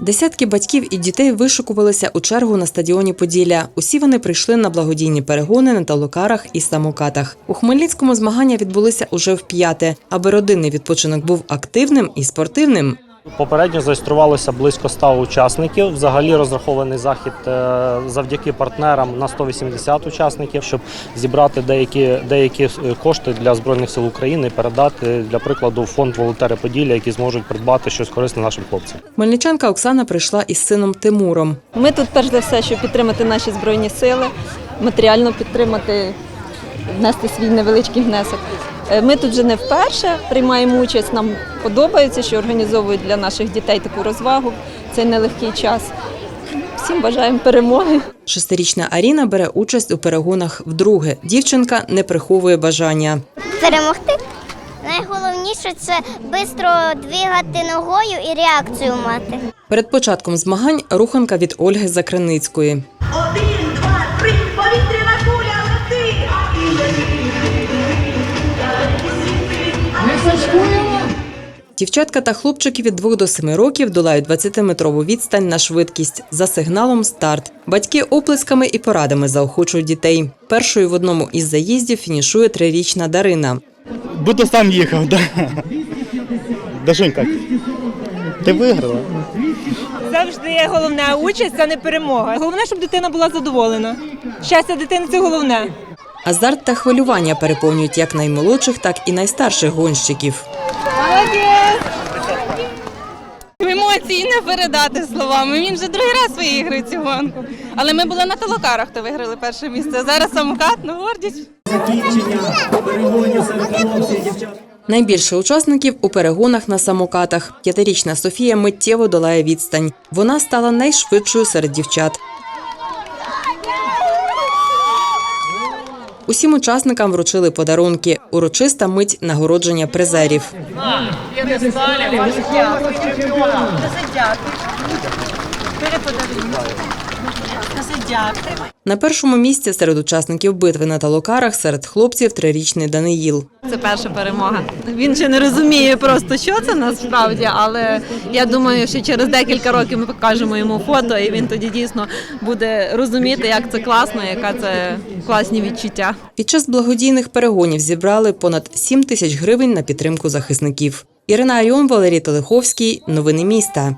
Десятки батьків і дітей вишукувалися у чергу на стадіоні Поділля. Усі вони прийшли на благодійні перегони на талокарах і самокатах. У Хмельницькому змагання відбулися уже в п'яте, аби родинний відпочинок був активним і спортивним. Попередньо зареєструвалося близько 100 учасників. Взагалі розрахований захід е, завдяки партнерам на 180 учасників, щоб зібрати деякі, деякі е, кошти для збройних сил України і передати для прикладу фонд волонтери Поділля, які зможуть придбати щось корисне нашим хлопцям. Хмельничанка Оксана прийшла із сином Тимуром. Ми тут перш за все, щоб підтримати наші збройні сили, матеріально підтримати, внести свій невеличкий внесок. Е, Ми тут вже не вперше приймаємо участь. Нам подобається, що організовують для наших дітей таку розвагу. в Цей нелегкий час. Всім бажаємо перемоги. Шестирічна Аріна бере участь у перегонах вдруге. Дівчинка не приховує бажання. перемогти. Найголовніше це швидко двигати ногою і реакцію мати. Перед початком змагань руханка від Ольги Закриницької. Дівчатка та хлопчики від 2 до 7 років долають 20-метрову відстань на швидкість за сигналом старт. Батьки оплесками і порадами заохочують дітей. Першою в одному із заїздів фінішує трирічна Дарина. Будто сам їхав, да. Дашунька, ти виграла. Завжди головна участь це не перемога. Головне, щоб дитина була задоволена. Щастя дитини це головне. Азарт та хвилювання переповнюють як наймолодших, так і найстарших гонщиків. Емоції не передати словами. Він вже другий раз виграє цю гонку. Але ми були на толокарах, то виграли перше місце. Зараз самокат, ну гордість. Найбільше учасників у перегонах на самокатах. П'ятирічна Софія миттєво долає відстань. Вона стала найшвидшою серед дівчат. Усім учасникам вручили подарунки. Урочиста мить нагородження призерів. На першому місці серед учасників битви на талокарах серед хлопців трирічний Даниїл. Це перша перемога. Він ще не розуміє просто, що це насправді, але я думаю, що через декілька років ми покажемо йому фото, і він тоді дійсно буде розуміти, як це класно, яка це класні відчуття. Під час благодійних перегонів зібрали понад 7 тисяч гривень на підтримку захисників. Ірина Айон, Валерій Телеховський. Новини міста.